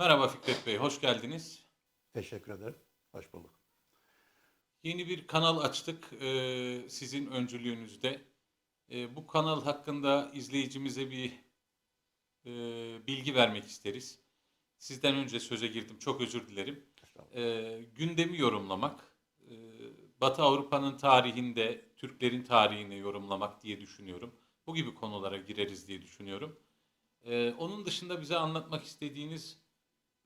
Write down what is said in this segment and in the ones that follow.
Merhaba Fikret Bey, hoş geldiniz. Teşekkür ederim. Hoş bulduk. Yeni bir kanal açtık e, sizin öncülüğünüzde. E, bu kanal hakkında izleyicimize bir e, bilgi vermek isteriz. Sizden önce söze girdim, çok özür dilerim. E, gündemi yorumlamak, e, Batı Avrupa'nın tarihinde Türklerin tarihini yorumlamak diye düşünüyorum. Bu gibi konulara gireriz diye düşünüyorum. E, onun dışında bize anlatmak istediğiniz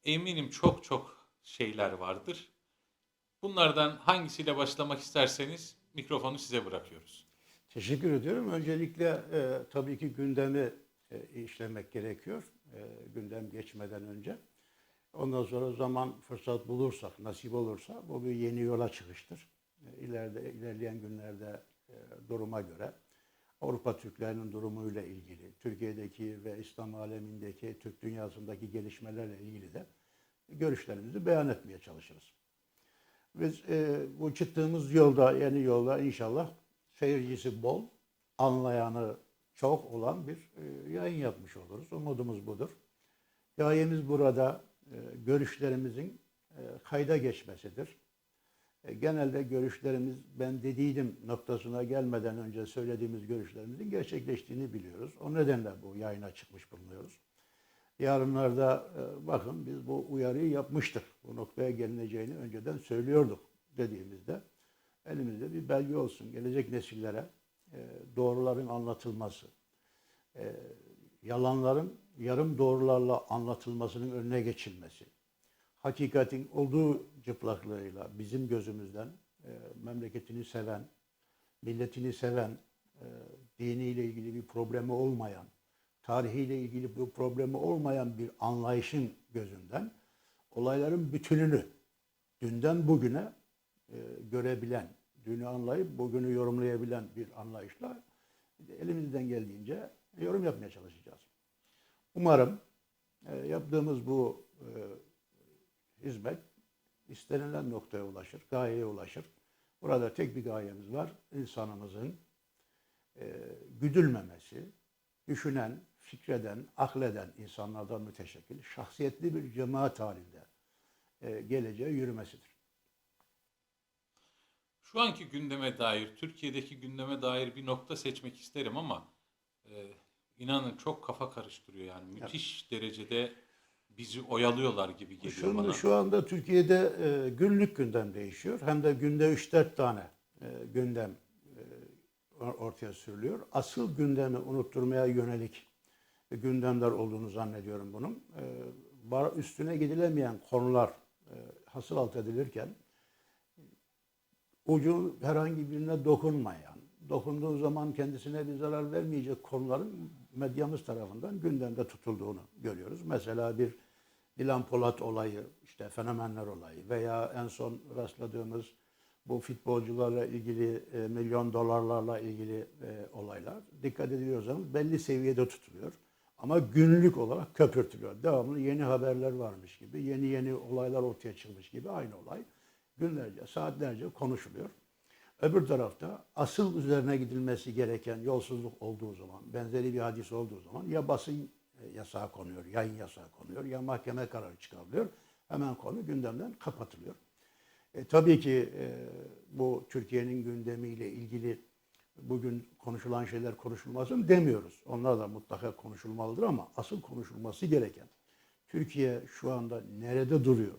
eminim çok çok şeyler vardır. Bunlardan hangisiyle başlamak isterseniz mikrofonu size bırakıyoruz. Teşekkür ediyorum. Öncelikle e, tabii ki gündemi e, işlemek gerekiyor. E, gündem geçmeden önce. Ondan sonra zaman fırsat bulursak, nasip olursa bu bir yeni yola çıkıştır. E, ileride ilerleyen günlerde e, duruma göre Avrupa Türklerinin durumuyla ilgili, Türkiye'deki ve İslam alemindeki, Türk dünyasındaki gelişmelerle ilgili de görüşlerimizi beyan etmeye çalışırız. Biz e, bu çıktığımız yolda, yeni yolda inşallah seyircisi bol, anlayanı çok olan bir e, yayın yapmış oluruz. Umudumuz budur. Gayemiz burada e, görüşlerimizin e, kayda geçmesidir. E, genelde görüşlerimiz ben dediydim noktasına gelmeden önce söylediğimiz görüşlerimizin gerçekleştiğini biliyoruz. O nedenle bu yayına çıkmış bulunuyoruz. Yarınlarda e, bakın biz bu uyarıyı yapmıştık. Bu noktaya gelineceğini önceden söylüyorduk dediğimizde elimizde bir belge olsun. Gelecek nesillere e, doğruların anlatılması, yalanların yarım doğrularla anlatılmasının önüne geçilmesi, hakikatin olduğu çıplaklığıyla bizim gözümüzden e, memleketini seven, milletini seven, e, diniyle ilgili bir problemi olmayan, tarihiyle ilgili bir problemi olmayan bir anlayışın gözünden olayların bütününü dünden bugüne e, görebilen, dünü anlayıp bugünü yorumlayabilen bir anlayışla elimizden geldiğince yorum yapmaya çalışacağız. Umarım e, yaptığımız bu e, hizmet istenilen noktaya ulaşır, gayeye ulaşır. Burada tek bir gayemiz var. İnsanımızın e, güdülmemesi, düşünen, fikreden, akleden insanlardan müteşekkil, şahsiyetli bir cemaat halinde e, geleceğe yürümesidir. Şu anki gündeme dair, Türkiye'deki gündeme dair bir nokta seçmek isterim ama e, inanın çok kafa karıştırıyor yani. Müthiş derecede bizi oyalıyorlar gibi geliyor Şimdi bana. şu anda Türkiye'de e, günlük gündem değişiyor. Hem de günde 3-4 tane e, gündem e, or- ortaya sürülüyor. Asıl gündemi unutturmaya yönelik gündemler olduğunu zannediyorum bunun. E, üstüne gidilemeyen konular e, hasıl alt edilirken ucu herhangi birine dokunmayan, dokunduğu zaman kendisine bir zarar vermeyecek konuların medyamız tarafından gündemde tutulduğunu görüyoruz. Mesela bir Dilan Polat olayı, işte fenomenler olayı veya en son rastladığımız bu futbolcularla ilgili e, milyon dolarlarla ilgili e, olaylar dikkat ediyorsanız belli seviyede tutuluyor. Ama günlük olarak köpürtülüyor. Devamlı yeni haberler varmış gibi, yeni yeni olaylar ortaya çıkmış gibi aynı olay günlerce, saatlerce konuşuluyor. Öbür tarafta asıl üzerine gidilmesi gereken yolsuzluk olduğu zaman, benzeri bir hadis olduğu zaman ya basın yasağı konuyor, yayın yasağı konuyor, ya mahkeme kararı çıkarılıyor. Hemen konu gündemden kapatılıyor. E, tabii ki e, bu Türkiye'nin gündemiyle ilgili bugün konuşulan şeyler konuşulmasın demiyoruz. Onlar da mutlaka konuşulmalıdır ama asıl konuşulması gereken Türkiye şu anda nerede duruyor?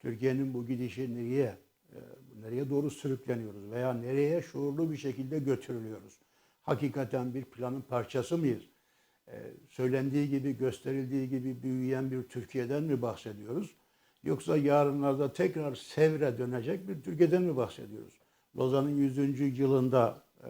Türkiye'nin bu gidişi nereye, e, nereye doğru sürükleniyoruz veya nereye şuurlu bir şekilde götürülüyoruz? Hakikaten bir planın parçası mıyız? E, söylendiği gibi, gösterildiği gibi büyüyen bir Türkiye'den mi bahsediyoruz? Yoksa yarınlarda tekrar Sevr'e dönecek bir Türkiye'den mi bahsediyoruz? Lozan'ın 100. yılında e,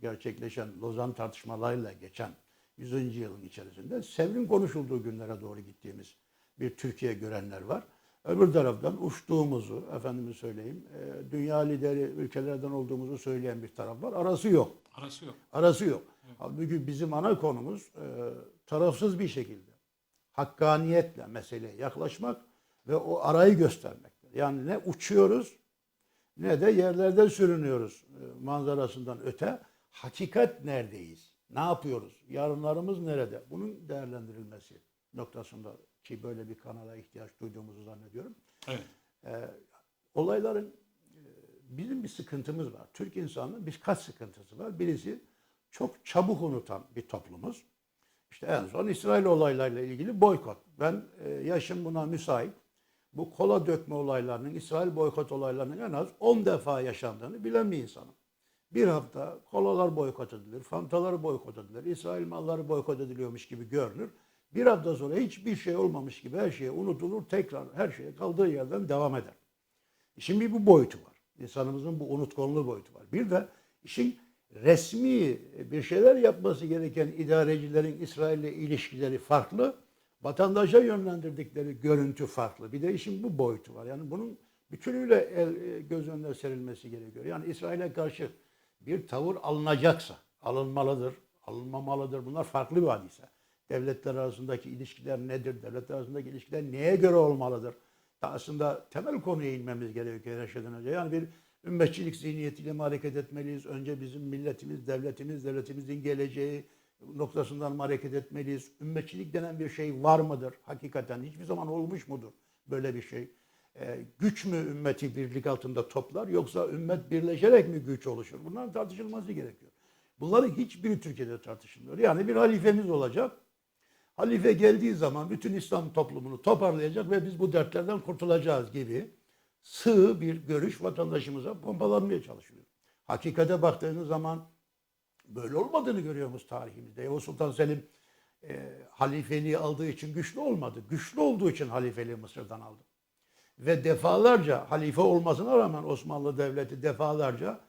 gerçekleşen Lozan tartışmalarıyla geçen 100. yılın içerisinde Sevr'in konuşulduğu günlere doğru gittiğimiz bir Türkiye görenler var. Öbür taraftan uçtuğumuzu, efendime söyleyeyim, e, dünya lideri ülkelerden olduğumuzu söyleyen bir taraf var. Arası yok. Arası yok. Arası yok. Halbuki bizim ana konumuz e, tarafsız bir şekilde hakkaniyetle meseleye yaklaşmak ve o arayı göstermektir. Yani ne uçuyoruz ne de yerlerde sürünüyoruz e, manzarasından öte. Hakikat neredeyiz? Ne yapıyoruz? Yarınlarımız nerede? Bunun değerlendirilmesi noktasında ki böyle bir kanala ihtiyaç duyduğumuzu zannediyorum. Evet. Olayların e, bizim bir sıkıntımız var. Türk insanının birkaç sıkıntısı var. Birisi çok çabuk unutan bir toplumuz. İşte en son İsrail olaylarıyla ilgili boykot. Ben e, yaşım buna müsait. Bu kola dökme olaylarının, İsrail boykot olaylarının en az 10 defa yaşandığını bilen bir insanım. Bir hafta kolalar boykot edilir, fantalar boykot edilir, İsrail malları boykot ediliyormuş gibi görünür. Bir hafta sonra hiçbir şey olmamış gibi her şey unutulur, tekrar her şey kaldığı yerden devam eder. İşin bir bu boyutu var. İnsanımızın bu unutkanlığı boyutu var. Bir de işin resmi bir şeyler yapması gereken idarecilerin İsrail'le ilişkileri farklı. Vatandaşa yönlendirdikleri görüntü farklı. Bir de işin bu boyutu var. Yani bunun bütünüyle el, göz önüne serilmesi gerekiyor. Yani İsrail'e karşı bir tavır alınacaksa, alınmalıdır, alınmamalıdır. Bunlar farklı bir hadise. Devletler arasındaki ilişkiler nedir? Devletler arasındaki ilişkiler neye göre olmalıdır? Da aslında temel konuya inmemiz gerekiyor her şeyden önce. Yani bir ümmetçilik zihniyetiyle mi hareket etmeliyiz? Önce bizim milletimiz, devletimiz, devletimizin geleceği noktasından mı hareket etmeliyiz? Ümmetçilik denen bir şey var mıdır? Hakikaten hiçbir zaman olmuş mudur böyle bir şey? Ee, güç mü ümmeti birlik altında toplar yoksa ümmet birleşerek mi güç oluşur? Bunların tartışılması gerekiyor. Bunların hiçbiri Türkiye'de tartışılmıyor. Yani bir halifemiz olacak. Halife geldiği zaman bütün İslam toplumunu toparlayacak ve biz bu dertlerden kurtulacağız gibi sığ bir görüş vatandaşımıza pompalanmaya çalışılıyor. Hakikate baktığınız zaman böyle olmadığını görüyoruz tarihimizde. Yavuz Sultan Selim e, halifeliği aldığı için güçlü olmadı. Güçlü olduğu için halifeliği Mısır'dan aldı. Ve defalarca halife olmasına rağmen Osmanlı Devleti defalarca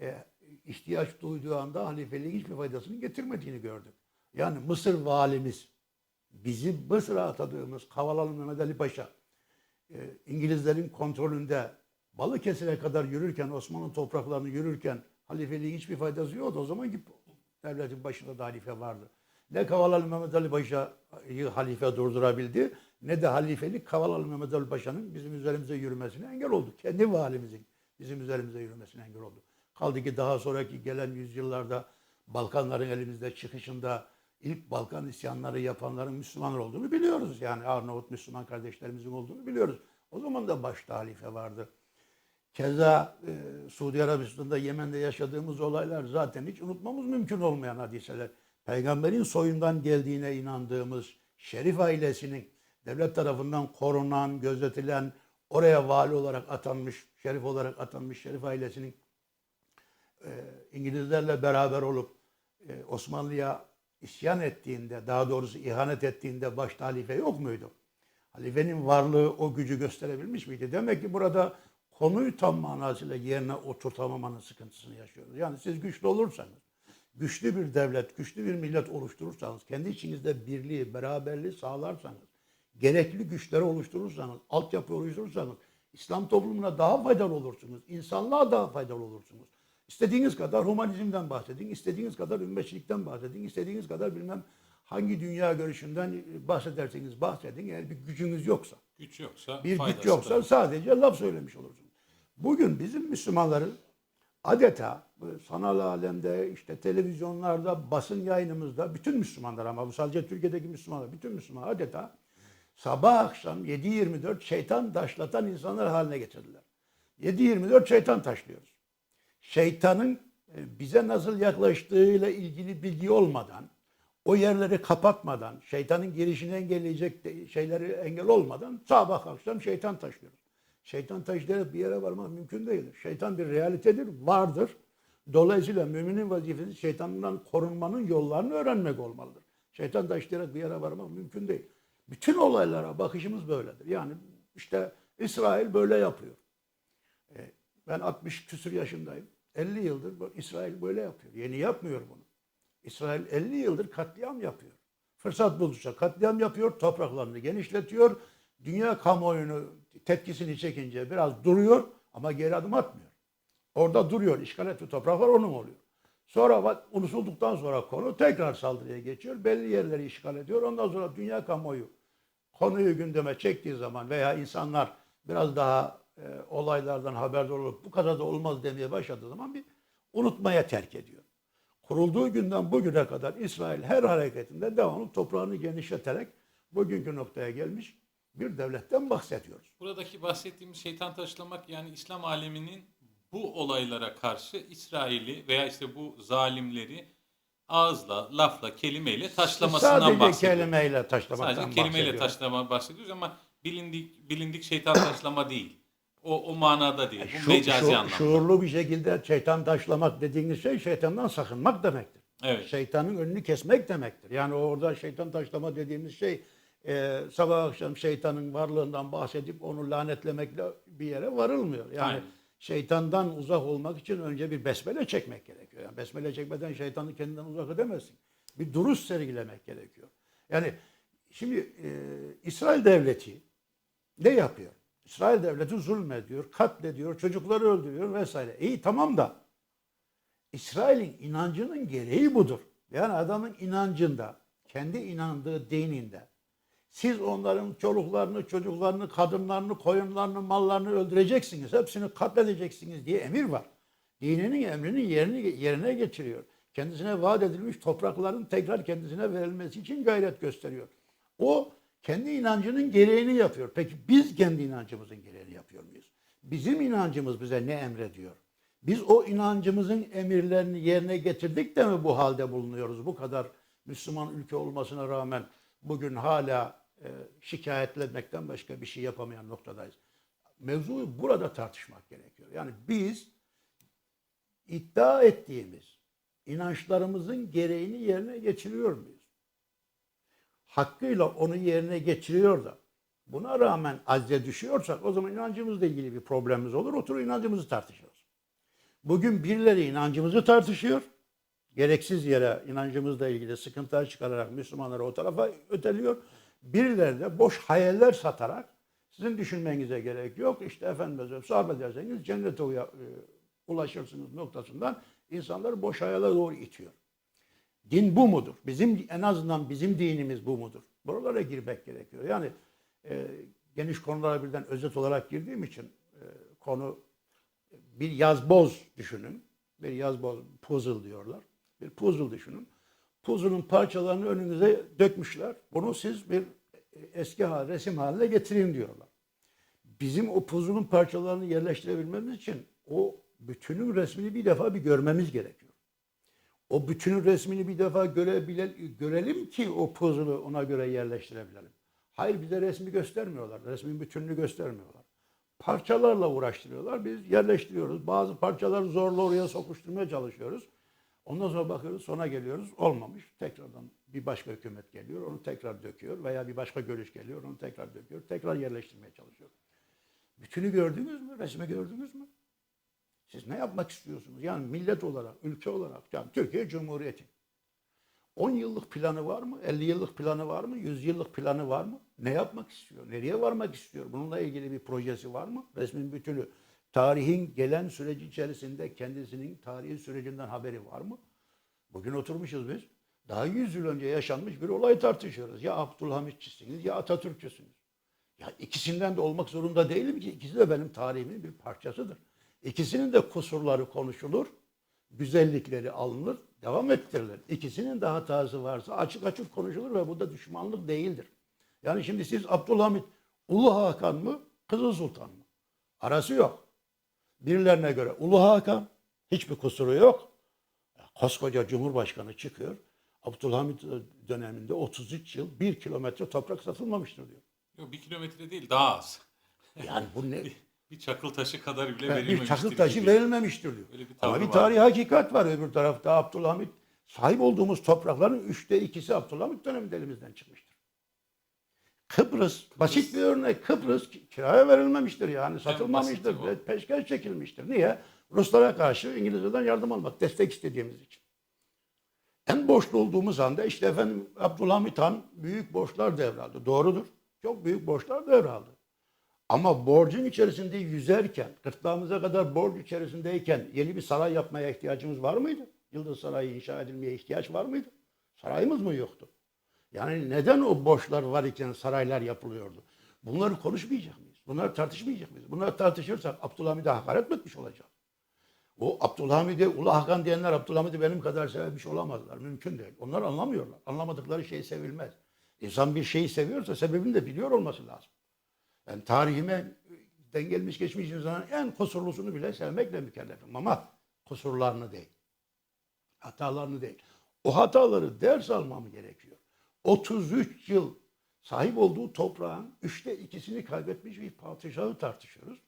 e, ihtiyaç duyduğu anda halifeliğin hiçbir faydasını getirmediğini gördük. Yani Mısır valimiz bizim Mısır'a atadığımız Kavalalı Mehmet Ali Paşa e, İngilizlerin kontrolünde Balıkesir'e kadar yürürken, Osmanlı topraklarını yürürken halifeliğin hiçbir faydası yoktu. O zaman ki devletin başında da halife vardı. Ne Kavalalı Mehmet Ali Paşa'yı halife durdurabildi ne de halifelik Kavalalı Mehmet Ali Paşa'nın bizim üzerimize yürümesine engel oldu. Kendi valimizin bizim üzerimize yürümesine engel oldu. Kaldı ki daha sonraki gelen yüzyıllarda Balkanların elimizde çıkışında ilk Balkan isyanları yapanların Müslümanlar olduğunu biliyoruz. Yani Arnavut Müslüman kardeşlerimizin olduğunu biliyoruz. O zaman da başta halife vardı. Keza e, Suudi Arabistan'da, Yemen'de yaşadığımız olaylar zaten hiç unutmamız mümkün olmayan hadiseler. Peygamberin soyundan geldiğine inandığımız Şerif ailesinin devlet tarafından korunan, gözetilen, oraya vali olarak atanmış, şerif olarak atanmış Şerif ailesinin e, İngilizlerle beraber olup e, Osmanlı'ya isyan ettiğinde, daha doğrusu ihanet ettiğinde başta halife yok muydu? Halifenin varlığı o gücü gösterebilmiş miydi? Demek ki burada konuyu tam manasıyla yerine oturtamamanın sıkıntısını yaşıyoruz. Yani siz güçlü olursanız, güçlü bir devlet, güçlü bir millet oluşturursanız, kendi içinizde birliği, beraberliği sağlarsanız, gerekli güçleri oluşturursanız, altyapı oluşturursanız, İslam toplumuna daha faydalı olursunuz, insanlığa daha faydalı olursunuz. İstediğiniz kadar humanizmden bahsedin, istediğiniz kadar ümmetçilikten bahsedin, istediğiniz kadar bilmem hangi dünya görüşünden bahsederseniz bahsedin. Eğer bir gücünüz yoksa, Güç yoksa bir güç yoksa da- sadece laf söylemiş olursunuz. Bugün bizim Müslümanların adeta sanal alemde, işte televizyonlarda, basın yayınımızda bütün Müslümanlar ama bu sadece Türkiye'deki Müslümanlar, bütün Müslümanlar adeta sabah akşam 7-24 şeytan taşlatan insanlar haline getirdiler. 7-24 şeytan taşlıyoruz. Şeytanın e, bize nasıl yaklaştığıyla ilgili bilgi olmadan, o yerleri kapatmadan, şeytanın girişini engelleyecek şeyleri engel olmadan sabah akşam şeytan taşlıyoruz. Şeytan taşlayarak bir yere varmak mümkün değildir. Şeytan bir realitedir, vardır. Dolayısıyla müminin vazifesi şeytandan korunmanın yollarını öğrenmek olmalıdır. Şeytan taşlayarak bir yere varmak mümkün değil. Bütün olaylara bakışımız böyledir. Yani işte İsrail böyle yapıyor. E, Ben 60 küsur yaşındayım. 50 yıldır İsrail böyle yapıyor. Yeni yapmıyor bunu. İsrail 50 yıldır katliam yapıyor. Fırsat buldukça katliam yapıyor, topraklarını genişletiyor. Dünya kamuoyunu tepkisini çekince biraz duruyor ama geri adım atmıyor. Orada duruyor. İşgal ettiği topraklar onun oluyor. Sonra unutulduktan sonra konu tekrar saldırıya geçiyor. Belli yerleri işgal ediyor. Ondan sonra dünya kamuoyu konuyu gündeme çektiği zaman veya insanlar biraz daha e, olaylardan haberdar olup bu kadar da olmaz demeye başladığı zaman bir unutmaya terk ediyor. Kurulduğu günden bugüne kadar İsrail her hareketinde devamlı toprağını genişleterek bugünkü noktaya gelmiş bir devletten bahsediyoruz. Buradaki bahsettiğimiz şeytan taşlamak yani İslam aleminin bu olaylara karşı İsrail'i veya işte bu zalimleri ağızla, lafla, kelimeyle taşlamasından Sadece bahsediyor. kelimeyle taşlamaktan Sadece kelimeyle bahsediyoruz. taşlama bahsediyoruz ama bilindik bilindik şeytan taşlama değil. O o manada değil. Bu Şu- mecazi şu- anlamda. Şuurlu bir şekilde şeytan taşlamak dediğiniz şey şeytandan sakınmak demektir. Evet. Şeytanın önünü kesmek demektir. Yani orada şeytan taşlama dediğimiz şey e, sabah akşam şeytanın varlığından bahsedip onu lanetlemekle bir yere varılmıyor. Yani Aynen. şeytandan uzak olmak için önce bir besmele çekmek gerekiyor. Yani besmele çekmeden şeytanı kendinden uzak edemezsin. Bir duruş sergilemek gerekiyor. Yani şimdi e, İsrail devleti ne yapıyor? İsrail devleti zulmediyor, katlediyor, çocukları öldürüyor vesaire. İyi tamam da İsrail'in inancının gereği budur. Yani adamın inancında, kendi inandığı dininde siz onların çoluklarını, çocuklarını, kadınlarını, koyunlarını, mallarını öldüreceksiniz. Hepsini katledeceksiniz diye emir var. Dininin emrinin yerini, yerine getiriyor. Kendisine vaat edilmiş toprakların tekrar kendisine verilmesi için gayret gösteriyor. O kendi inancının gereğini yapıyor. Peki biz kendi inancımızın gereğini yapıyor muyuz? Bizim inancımız bize ne emrediyor? Biz o inancımızın emirlerini yerine getirdik de mi bu halde bulunuyoruz? Bu kadar Müslüman ülke olmasına rağmen bugün hala e, şikayetlenmekten başka bir şey yapamayan noktadayız. Mevzuyu burada tartışmak gerekiyor. Yani biz iddia ettiğimiz inançlarımızın gereğini yerine geçiriyor muyuz? Hakkıyla onu yerine geçiriyor da buna rağmen azze düşüyorsak o zaman inancımızla ilgili bir problemimiz olur. Oturur inancımızı tartışırız. Bugün birileri inancımızı tartışıyor. Gereksiz yere inancımızla ilgili sıkıntılar çıkararak Müslümanları o tarafa öteliyor. Birileri de boş hayaller satarak sizin düşünmenize gerek yok. İşte efendim sahabe ederseniz cennete e, ulaşırsınız noktasından insanları boş hayale doğru itiyor. Din bu mudur? Bizim en azından bizim dinimiz bu mudur? Buralara girmek gerekiyor. Yani e, geniş konulara birden özet olarak girdiğim için e, konu bir yazboz düşünün. Bir yazboz puzzle diyorlar. Bir puzzle düşünün. Puzzle'ın parçalarını önünüze dökmüşler. Bunu siz bir eski hal, resim haline getirin diyorlar. Bizim o puzzle'ın parçalarını yerleştirebilmemiz için o bütünün resmini bir defa bir görmemiz gerekiyor. O bütünün resmini bir defa görebile, görelim ki o puzzle'ı ona göre yerleştirebilelim. Hayır bize resmi göstermiyorlar. Resmin bütününü göstermiyorlar. Parçalarla uğraştırıyorlar. Biz yerleştiriyoruz. Bazı parçaları zorla oraya sokuşturmaya çalışıyoruz. Ondan sonra bakıyoruz sona geliyoruz. Olmamış. Tekrardan bir başka hükümet geliyor. Onu tekrar döküyor. Veya bir başka görüş geliyor. Onu tekrar döküyor. Tekrar yerleştirmeye çalışıyor. Bütünü gördünüz mü? Resmi gördünüz mü? Siz ne yapmak istiyorsunuz? Yani millet olarak, ülke olarak, yani Türkiye Cumhuriyeti. 10 yıllık planı var mı? 50 yıllık planı var mı? 100 yıllık planı var mı? Ne yapmak istiyor? Nereye varmak istiyor? Bununla ilgili bir projesi var mı? Resmin bütünü. Tarihin gelen süreci içerisinde kendisinin tarihi sürecinden haberi var mı? Bugün oturmuşuz biz. Daha 100 yıl önce yaşanmış bir olay tartışıyoruz. Ya Abdülhamitçisiniz ya Atatürkçüsünüz. Ya ikisinden de olmak zorunda değilim ki. İkisi de benim tarihimin bir parçasıdır. İkisinin de kusurları konuşulur, güzellikleri alınır, devam ettirilir. İkisinin de hatası varsa açık açık konuşulur ve bu da düşmanlık değildir. Yani şimdi siz Abdülhamit Ulu Hakan mı, Kızıl Sultan mı? Arası yok. Birilerine göre Ulu Hakan hiçbir kusuru yok. Koskoca Cumhurbaşkanı çıkıyor. Abdülhamit döneminde 33 yıl bir kilometre toprak satılmamıştır diyor. Yok bir kilometre değil daha az. Yani bu ne? Bir, çakıl taşı kadar bile verilmemiştir. bir çakıl taşı gibi. verilmemiştir diyor. Öyle bir Ama bir var. tarihi hakikat var öbür tarafta Abdülhamit. Sahip olduğumuz toprakların üçte ikisi Abdülhamit döneminde elimizden çıkmıştır. Kıbrıs, basit bir örnek. Kıbrıs ki- kiraya verilmemiştir yani satılmamıştır. Peşkeş çekilmiştir. Niye? Ruslara karşı İngilizce'den yardım almak, destek istediğimiz için. En borçlu olduğumuz anda işte efendim Abdülhamit Han büyük borçlar devraldı. Doğrudur. Çok büyük borçlar devraldı. Ama borcun içerisinde yüzerken, gırtlağımıza kadar borç içerisindeyken yeni bir saray yapmaya ihtiyacımız var mıydı? Yıldız Sarayı inşa edilmeye ihtiyaç var mıydı? Sarayımız mı yoktu? Yani neden o borçlar var iken saraylar yapılıyordu? Bunları konuşmayacak mıyız? Bunları tartışmayacak mıyız? Bunları tartışırsak Abdülhamid'e hakaret mi etmiş olacağız? O Abdülhamid'e Ulu Hakan diyenler Abdülhamid'i benim kadar sevmiş olamazlar. Mümkün değil. Onlar anlamıyorlar. Anlamadıkları şey sevilmez. İnsan bir şeyi seviyorsa sebebini de biliyor olması lazım. Yani tarihime den gelmiş geçmiş insanın en kusurlusunu bile sevmekle mükellefim ama kusurlarını değil. Hatalarını değil. O hataları ders almam gerekiyor. 33 yıl sahip olduğu toprağın üçte ikisini kaybetmiş bir padişahı tartışıyoruz.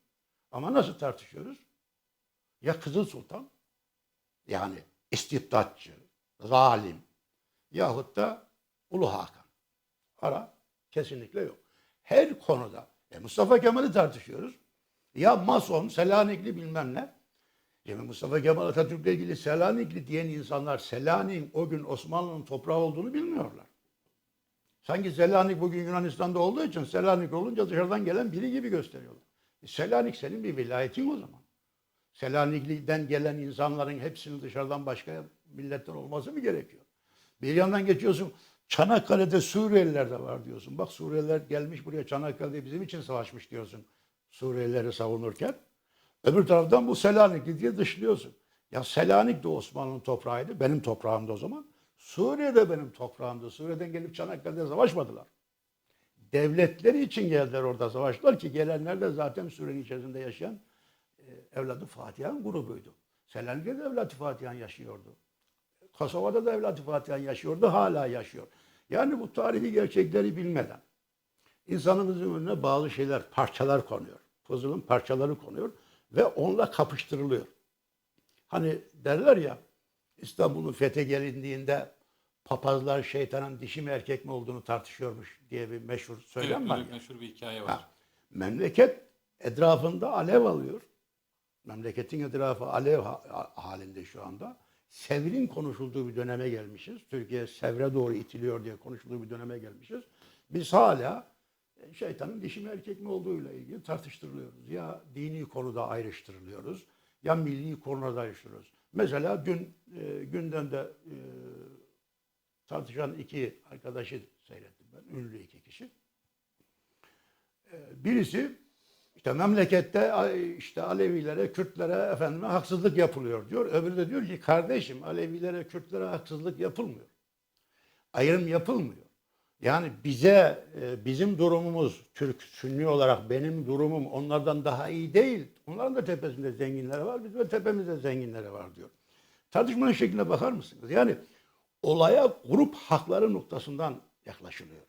Ama nasıl tartışıyoruz? Ya Kızıl Sultan yani istibdatçı, zalim yahut da Ulu Hakan. Ara kesinlikle yok. Her konuda. E Mustafa Kemal'i tartışıyoruz. Ya Mason, Selanikli bilmem ne. Şimdi Mustafa Kemal Atatürk'le ilgili Selanikli diyen insanlar Selanik'in o gün Osmanlı'nın toprağı olduğunu bilmiyorlar. Sanki Selanik bugün Yunanistan'da olduğu için Selanik olunca dışarıdan gelen biri gibi gösteriyorlar. E Selanik senin bir vilayetin o zaman. Selanikli'den gelen insanların hepsinin dışarıdan başka milletten olması mı gerekiyor? Bir yandan geçiyorsun Çanakkale'de Suriyeliler de var diyorsun. Bak Suriyeliler gelmiş buraya Çanakkale'de bizim için savaşmış diyorsun. Suriyelileri savunurken. Öbür taraftan bu Selanikli diye dışlıyorsun. Ya Selanik de Osmanlı'nın toprağıydı. Benim toprağımdı o zaman. Suriye de benim toprağımdı. Suriye'den gelip Çanakkale'de savaşmadılar. Devletleri için geldiler orada savaştılar ki gelenler de zaten Suriye'nin içerisinde yaşayan e, evladı Fatiha'nın grubuydu. Selanik'te de evladı Fatihan yaşıyordu. Kosova'da da evladı Fatihan yaşıyordu, hala yaşıyor. Yani bu tarihi gerçekleri bilmeden insanımızın önüne bazı şeyler, parçalar konuyor. Puzzle'ın parçaları konuyor ve onunla kapıştırılıyor. Hani derler ya İstanbul'un fethe gelindiğinde papazlar şeytanın dişi mi erkek mi olduğunu tartışıyormuş diye bir meşhur Evet, söylem var böyle ya. meşhur bir hikaye var. Ha, memleket etrafında alev alıyor. Memleketin etrafı alev ha- halinde şu anda. Sevrin konuşulduğu bir döneme gelmişiz. Türkiye sevre doğru itiliyor diye konuşulduğu bir döneme gelmişiz. Biz hala e, şeytanın dişi mi erkek mi olduğuyla ilgili tartıştırılıyoruz. Ya dini konuda ayrıştırılıyoruz ya milli konuda ayrıştırıyoruz. Mesela dün e, gündemde e, tartışan iki arkadaşı seyrettim ben. Ünlü iki kişi. Birisi işte memlekette işte Alevilere, Kürtlere efendime haksızlık yapılıyor diyor. Öbürü de diyor ki kardeşim Alevilere, Kürtlere haksızlık yapılmıyor. Ayrım yapılmıyor. Yani bize e, bizim durumumuz Türk Sünni olarak benim durumum onlardan daha iyi değil. Onların da tepesinde zenginleri var, bizim de tepemizde zenginleri var diyor. Tartışmanın şekline bakar mısınız? Yani olaya grup hakları noktasından yaklaşılıyor.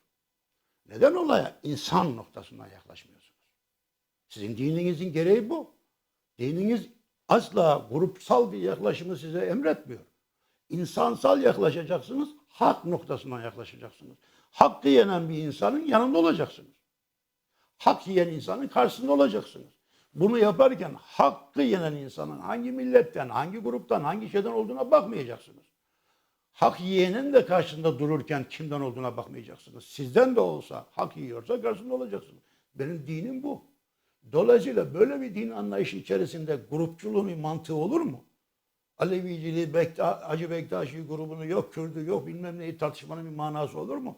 Neden olaya insan noktasından yaklaşmıyorsunuz? Sizin dininizin gereği bu. Dininiz asla grupsal bir yaklaşımı size emretmiyor. İnsansal yaklaşacaksınız, hak noktasından yaklaşacaksınız. Hakkı yenen bir insanın yanında olacaksınız. Hak yiyen insanın karşısında olacaksınız. Bunu yaparken hakkı yenen insanın hangi milletten, hangi gruptan, hangi şeyden olduğuna bakmayacaksınız. Hak yiyenin de karşısında dururken kimden olduğuna bakmayacaksınız. Sizden de olsa hak yiyorsa karşısında olacaksınız. Benim dinim bu. Dolayısıyla böyle bir din anlayışı içerisinde grupçuluğun bir mantığı olur mu? Aleviciliği, Bekta, Hacı Bektaşi grubunu yok, Kürdü yok bilmem neyi tartışmanın bir manası olur mu?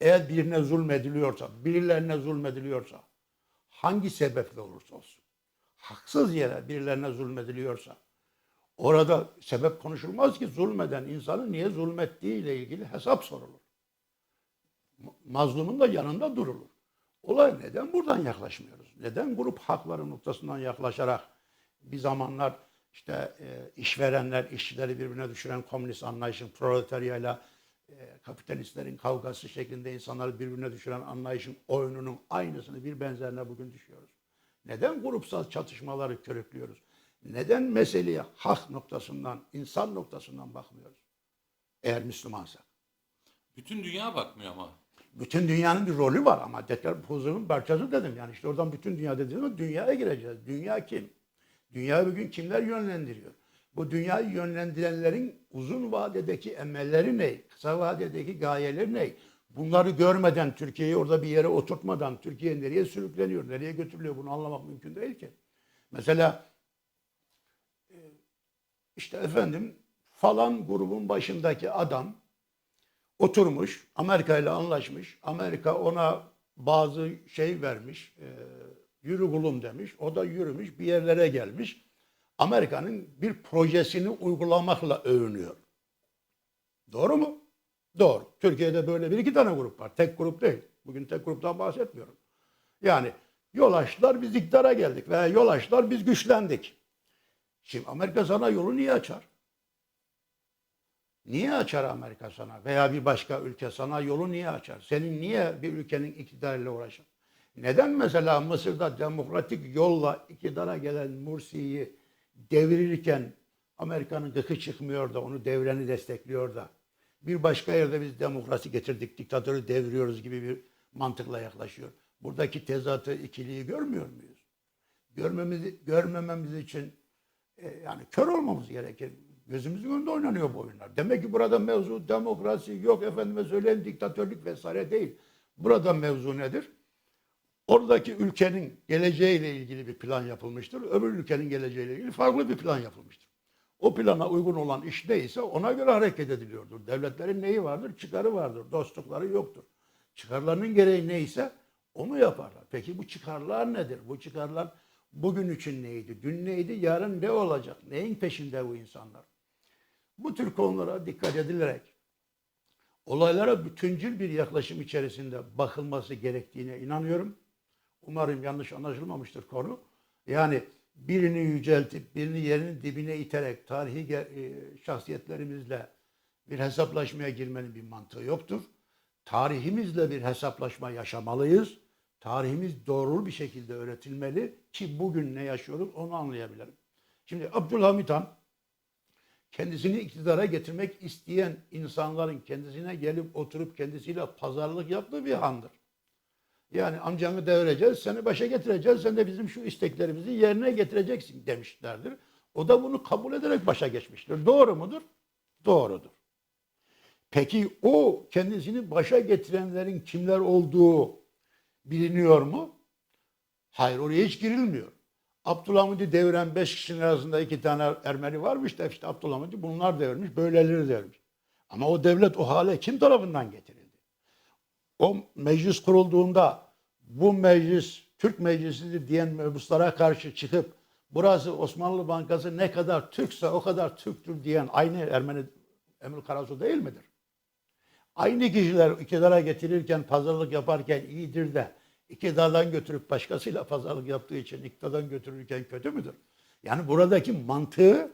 Eğer birine zulmediliyorsa, birilerine zulmediliyorsa, hangi sebeple olursa olsun, haksız yere birilerine zulmediliyorsa, orada sebep konuşulmaz ki zulmeden insanın niye zulmettiği ile ilgili hesap sorulur. Ma- Mazlumun da yanında durulur. Olay neden buradan yaklaşmıyoruz? Neden grup hakları noktasından yaklaşarak bir zamanlar işte e, işverenler, işçileri birbirine düşüren komünist anlayışın proletaryayla e, kapitalistlerin kavgası şeklinde insanları birbirine düşüren anlayışın oyununun aynısını bir benzerine bugün düşüyoruz. Neden grupsal çatışmaları körüklüyoruz? Neden meseleye hak noktasından, insan noktasından bakmıyoruz? Eğer Müslümansak. Bütün dünya bakmıyor ama. Bütün dünyanın bir rolü var ama tekrar huzurun parçası dedim. Yani işte oradan bütün dünya dediğimiz dünyaya gireceğiz. Dünya kim? Dünya bugün kimler yönlendiriyor? Bu dünyayı yönlendirenlerin uzun vadedeki emelleri ne? Kısa vadedeki gayeleri ne? Bunları görmeden, Türkiye'yi orada bir yere oturtmadan Türkiye nereye sürükleniyor, nereye götürülüyor bunu anlamak mümkün değil ki. Mesela e, işte efendim falan grubun başındaki adam oturmuş, Amerika ile anlaşmış. Amerika ona bazı şey vermiş, e, yürü kulum demiş. O da yürümüş, bir yerlere gelmiş. Amerika'nın bir projesini uygulamakla övünüyor. Doğru mu? Doğru. Türkiye'de böyle bir iki tane grup var. Tek grup değil. Bugün tek gruptan bahsetmiyorum. Yani yol açtılar biz iktidara geldik veya yol açtılar biz güçlendik. Şimdi Amerika sana yolu niye açar? Niye açar Amerika sana veya bir başka ülke sana yolu niye açar? Senin niye bir ülkenin iktidarıyla uğraşır? Neden mesela Mısır'da demokratik yolla iktidara gelen Mursi'yi devirirken Amerika'nın gıkı çıkmıyor da onu devreni destekliyor da bir başka yerde biz demokrasi getirdik, diktatörü deviriyoruz gibi bir mantıkla yaklaşıyor. Buradaki tezatı, ikiliği görmüyor muyuz? Görmemiz, görmememiz için e, yani kör olmamız gerekir. Gözümüzün önünde oynanıyor bu oyunlar. Demek ki burada mevzu demokrasi yok efendime söyleyeyim diktatörlük vesaire değil. Burada mevzu nedir? Oradaki ülkenin geleceğiyle ilgili bir plan yapılmıştır. Öbür ülkenin geleceğiyle ilgili farklı bir plan yapılmıştır. O plana uygun olan iş neyse ona göre hareket ediliyordur. Devletlerin neyi vardır? Çıkarı vardır. Dostlukları yoktur. Çıkarlarının gereği neyse onu yaparlar. Peki bu çıkarlar nedir? Bu çıkarlar bugün için neydi? Dün neydi? Yarın ne olacak? Neyin peşinde bu insanlar? Bu tür konulara dikkat edilerek olaylara bütüncül bir yaklaşım içerisinde bakılması gerektiğine inanıyorum. Umarım yanlış anlaşılmamıştır konu. Yani birini yüceltip birini yerinin dibine iterek tarihi e, şahsiyetlerimizle bir hesaplaşmaya girmenin bir mantığı yoktur. Tarihimizle bir hesaplaşma yaşamalıyız. Tarihimiz doğru bir şekilde öğretilmeli ki bugün ne yaşıyoruz onu anlayabilirim. Şimdi Abdülhamit Han kendisini iktidara getirmek isteyen insanların kendisine gelip oturup kendisiyle pazarlık yaptığı bir handır. Yani amcanı devireceğiz, seni başa getireceğiz, sen de bizim şu isteklerimizi yerine getireceksin demişlerdir. O da bunu kabul ederek başa geçmiştir. Doğru mudur? Doğrudur. Peki o kendisini başa getirenlerin kimler olduğu biliniyor mu? Hayır oraya hiç girilmiyor. Abdülhamid'i deviren beş kişinin arasında iki tane Ermeni varmış da işte Abdülhamid'i bunlar devirmiş, böyleleri devirmiş. Ama o devlet o hale kim tarafından getirildi? O meclis kurulduğunda bu meclis Türk meclisidir diyen mebuslara karşı çıkıp burası Osmanlı Bankası ne kadar Türkse o kadar Türktür diyen aynı Ermeni Emir Karasu değil midir? Aynı kişiler iktidara getirirken pazarlık yaparken iyidir de iktidardan götürüp başkasıyla pazarlık yaptığı için iktidardan götürürken kötü müdür? Yani buradaki mantığı,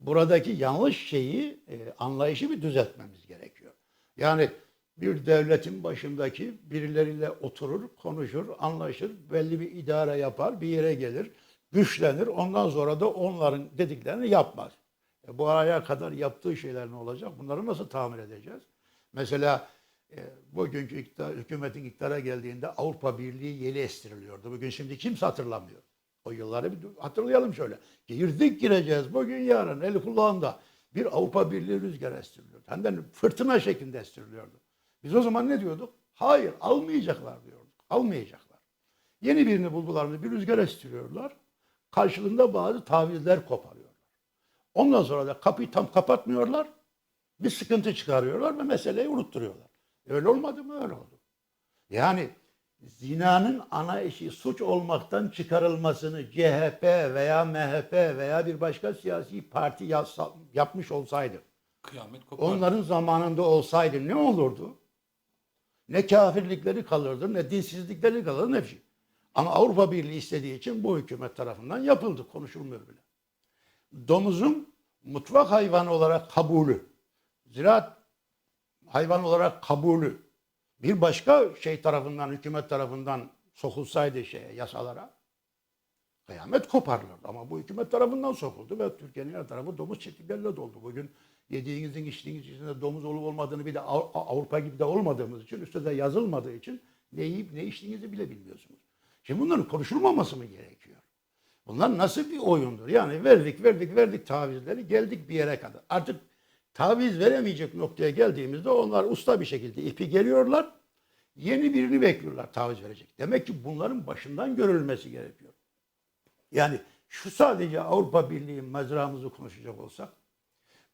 buradaki yanlış şeyi, e, anlayışı bir düzeltmemiz gerekiyor. Yani bir devletin başındaki birileriyle oturur, konuşur, anlaşır, belli bir idare yapar, bir yere gelir, güçlenir. Ondan sonra da onların dediklerini yapmaz. E, bu araya kadar yaptığı şeyler ne olacak? Bunları nasıl tamir edeceğiz? Mesela bugünkü iktidar, hükümetin iktidara geldiğinde Avrupa Birliği yeli estiriliyordu. Bugün şimdi kimse hatırlamıyor. O yılları bir hatırlayalım şöyle. Girdik gireceğiz bugün yarın eli kulağında bir Avrupa Birliği rüzgar estiriliyordu. Hem de fırtına şeklinde estiriliyordu. Biz o zaman ne diyorduk? Hayır almayacaklar diyorduk. Almayacaklar. Yeni birini buldular mı bir rüzgar estiriyorlar. Karşılığında bazı tavizler koparıyorlar. Ondan sonra da kapıyı tam kapatmıyorlar. Bir sıkıntı çıkarıyorlar ve meseleyi unutturuyorlar. Öyle olmadı mı? Öyle oldu. Yani zinanın ana eşi suç olmaktan çıkarılmasını CHP veya MHP veya bir başka siyasi parti yapmış olsaydı, Kıyamet kopar. onların zamanında olsaydı ne olurdu? Ne kafirlikleri kalırdı, ne dinsizlikleri kalırdı, ne bir şey. Ama Avrupa Birliği istediği için bu hükümet tarafından yapıldı, konuşulmuyor bile. Domuzun mutfak hayvanı olarak kabulü, ziraat hayvan olarak kabulü bir başka şey tarafından, hükümet tarafından sokulsaydı şeye, yasalara kıyamet koparılırdı. Ama bu hükümet tarafından sokuldu ve Türkiye'nin her tarafı domuz çiftlikleriyle doldu. Bugün yediğinizin, içtiğiniz içinde domuz olup olmadığını bir de Av- Avrupa gibi de olmadığımız için, üstte de yazılmadığı için ne yiyip ne içtiğinizi bile bilmiyorsunuz. Şimdi bunların konuşulmaması mı gerekiyor? Bunlar nasıl bir oyundur? Yani verdik, verdik, verdik tavizleri, geldik bir yere kadar. Artık taviz veremeyecek noktaya geldiğimizde onlar usta bir şekilde ipi geliyorlar. Yeni birini bekliyorlar taviz verecek. Demek ki bunların başından görülmesi gerekiyor. Yani şu sadece Avrupa Birliği mezramızı konuşacak olsak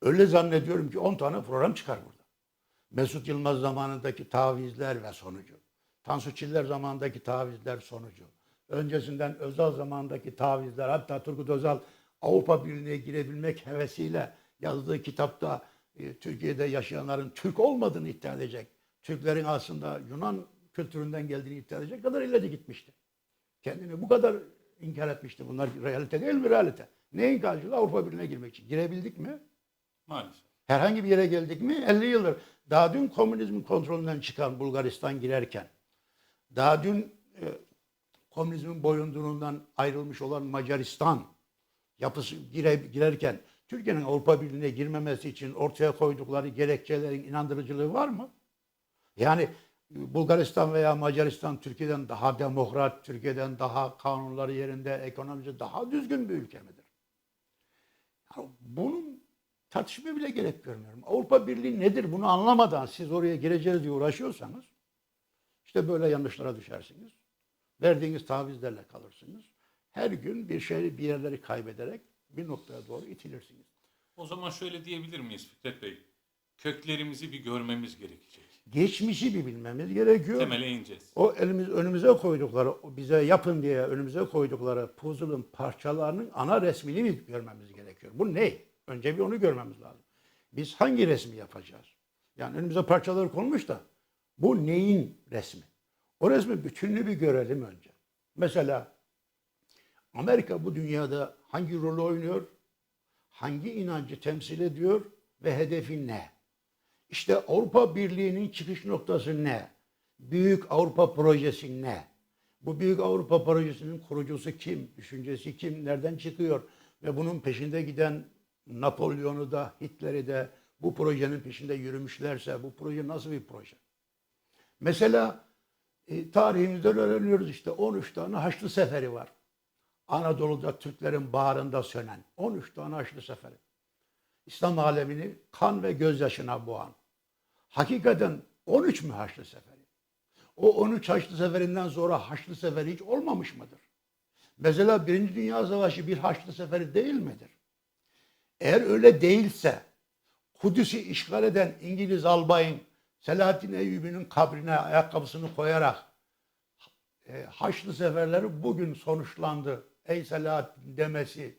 öyle zannediyorum ki 10 tane program çıkar burada. Mesut Yılmaz zamanındaki tavizler ve sonucu. Tansu Çiller zamanındaki tavizler sonucu. Öncesinden Özal zamanındaki tavizler hatta Turgut Özal Avrupa Birliği'ne girebilmek hevesiyle yazdığı kitapta e, Türkiye'de yaşayanların Türk olmadığını iddia edecek, Türklerin aslında Yunan kültüründen geldiğini iddia edecek kadar ileri gitmişti. Kendini bu kadar inkar etmişti. Bunlar realite değil mi? Realite. Neyin karşılığı? Avrupa Birliği'ne girmek için. Girebildik mi? Maalesef. Herhangi bir yere geldik mi? 50 yıldır. Daha dün komünizmin kontrolünden çıkan Bulgaristan girerken, daha dün e, komünizmin boyunduruğundan ayrılmış olan Macaristan yapısı gire, girerken Türkiye'nin Avrupa Birliği'ne girmemesi için ortaya koydukları gerekçelerin inandırıcılığı var mı? Yani Bulgaristan veya Macaristan Türkiye'den daha demokrat, Türkiye'den daha kanunları yerinde, ekonomisi daha düzgün bir ülke midir? Ya bunun tartışmaya bile gerek görmüyorum. Avrupa Birliği nedir bunu anlamadan siz oraya gireceğiz diye uğraşıyorsanız işte böyle yanlışlara düşersiniz. Verdiğiniz tavizlerle kalırsınız. Her gün bir şey bir yerleri kaybederek bir noktaya doğru itilirsiniz. O zaman şöyle diyebilir miyiz Fikret Bey? Köklerimizi bir görmemiz gerekecek. Geçmişi bir bilmemiz gerekiyor. Temele ineceğiz. O elimiz önümüze koydukları, bize yapın diye önümüze koydukları puzzle'ın parçalarının ana resmini mi görmemiz gerekiyor? Bu ne? Önce bir onu görmemiz lazım. Biz hangi resmi yapacağız? Yani önümüze parçalar konmuş da bu neyin resmi? O resmi bütününü bir görelim önce. Mesela Amerika bu dünyada hangi rolü oynuyor? Hangi inancı temsil ediyor ve hedefi ne? İşte Avrupa Birliği'nin çıkış noktası ne? Büyük Avrupa projesi ne? Bu Büyük Avrupa projesinin kurucusu kim? Düşüncesi kim? Nereden çıkıyor? Ve bunun peşinde giden Napolyon'u da Hitler'i de bu projenin peşinde yürümüşlerse bu proje nasıl bir proje? Mesela e, tarihimizden öğreniyoruz işte 13 tane Haçlı Seferi var. Anadolu'da Türklerin bağrında sönen 13 tane Haçlı Seferi. İslam alemini kan ve gözyaşına boğan. Hakikaten 13 mü Haçlı Seferi? O 13 Haçlı Seferinden sonra Haçlı Seferi hiç olmamış mıdır? Mesela Birinci Dünya Savaşı bir Haçlı Seferi değil midir? Eğer öyle değilse Kudüs'ü işgal eden İngiliz albayın Selahattin Eyyubi'nin kabrine ayakkabısını koyarak e, Haçlı seferleri bugün sonuçlandı. Ey Selahattin demesi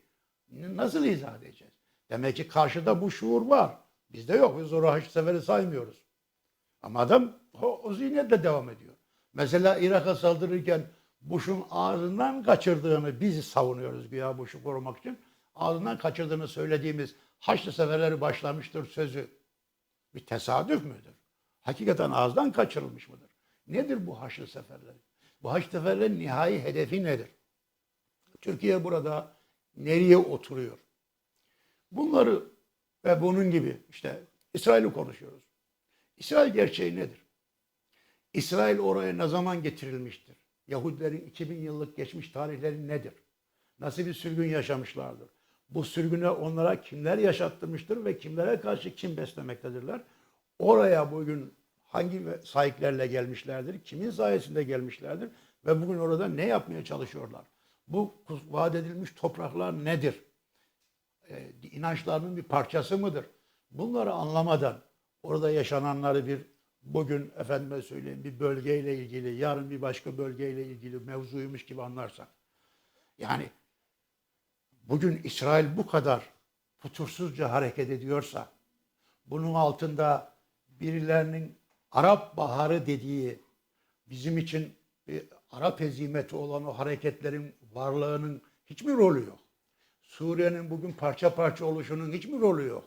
nasıl izah edeceğiz? Demek ki karşıda bu şuur var. Bizde yok. Biz o Haçlı seferi saymıyoruz. Ama adam o, o zihniyetle devam ediyor. Mesela Irak'a saldırırken Bush'un ağzından kaçırdığını biz savunuyoruz güya Bush'u korumak için. Ağzından kaçırdığını söylediğimiz Haçlı seferleri başlamıştır sözü bir tesadüf müdür? Hakikaten ağızdan kaçırılmış mıdır? Nedir bu Haçlı seferleri? Bu Haçlı seferlerin nihai hedefi nedir? Türkiye burada nereye oturuyor? Bunları ve bunun gibi işte İsrail'i konuşuyoruz. İsrail gerçeği nedir? İsrail oraya ne zaman getirilmiştir? Yahudilerin 2000 yıllık geçmiş tarihleri nedir? Nasıl bir sürgün yaşamışlardır? Bu sürgüne onlara kimler yaşattırmıştır ve kimlere karşı kim beslemektedirler? Oraya bugün hangi sahiplerle gelmişlerdir? Kimin sayesinde gelmişlerdir? Ve bugün orada ne yapmaya çalışıyorlar? Bu vaat edilmiş topraklar nedir? e, inançlarının bir parçası mıdır? Bunları anlamadan orada yaşananları bir bugün efendime söyleyeyim bir bölgeyle ilgili, yarın bir başka bölgeyle ilgili mevzuymuş gibi anlarsak. Yani bugün İsrail bu kadar futursuzca hareket ediyorsa, bunun altında birilerinin Arap Baharı dediği bizim için bir Arap hezimeti olan o hareketlerin varlığının hiçbir rolü yok. Suriye'nin bugün parça parça oluşunun hiç mi rolü yok?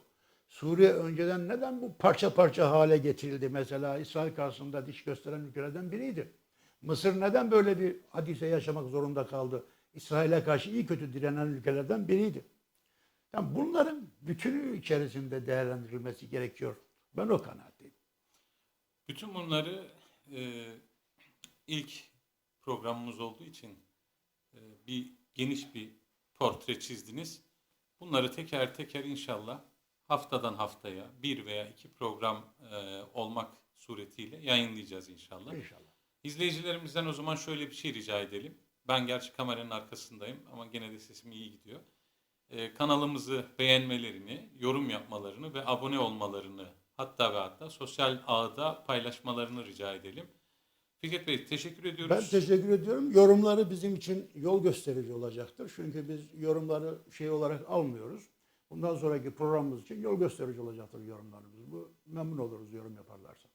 Suriye önceden neden bu parça parça hale getirildi? Mesela İsrail karşısında diş gösteren ülkelerden biriydi. Mısır neden böyle bir hadise yaşamak zorunda kaldı? İsrail'e karşı iyi kötü direnen ülkelerden biriydi. Yani bunların bütünü içerisinde değerlendirilmesi gerekiyor. Ben o kanaatteyim. Bütün bunları e, ilk programımız olduğu için bir geniş bir portre çizdiniz. Bunları teker teker inşallah haftadan haftaya bir veya iki program e, olmak suretiyle yayınlayacağız inşallah. İnşallah. İzleyicilerimizden o zaman şöyle bir şey rica edelim. Ben gerçi kameranın arkasındayım ama gene de sesim iyi gidiyor. Ee, kanalımızı beğenmelerini, yorum yapmalarını ve abone olmalarını hatta ve hatta sosyal ağda paylaşmalarını rica edelim. Fikret Bey teşekkür ediyoruz. Ben teşekkür ediyorum. Yorumları bizim için yol gösterici olacaktır. Çünkü biz yorumları şey olarak almıyoruz. Bundan sonraki programımız için yol gösterici olacaktır yorumlarımız. Bu memnun oluruz yorum yaparlarsa.